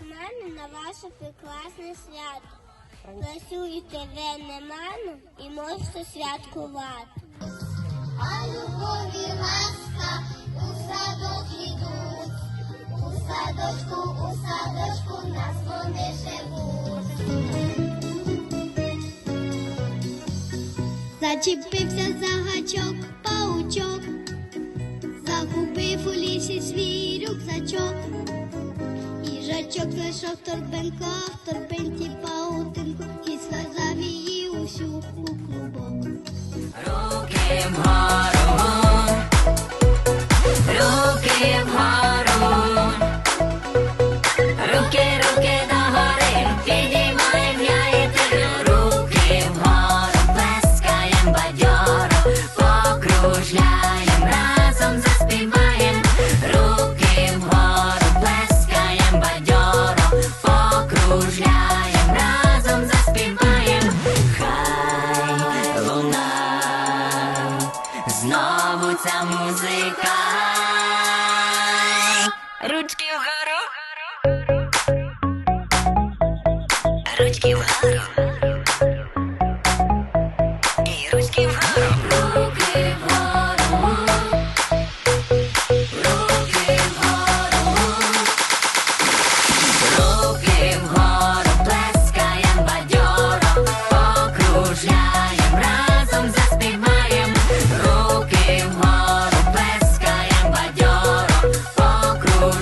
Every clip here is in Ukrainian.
мене на ваше прекрасне свято. Працюєте ви неману і можете святкувати. А любові ласка у садок ідуть, у садочку, у садочку нас вони живуть. Зачепився за гачок паучок, загубив у лісі свій рюкзачок. Їжачок знайшов торбинку, а в торбинці паутинку і сказав її усю у клубок. Руки ця музика. Ручки вгору. Ручки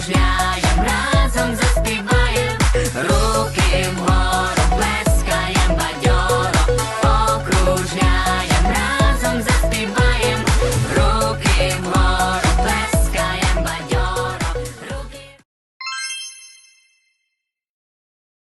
Yeah.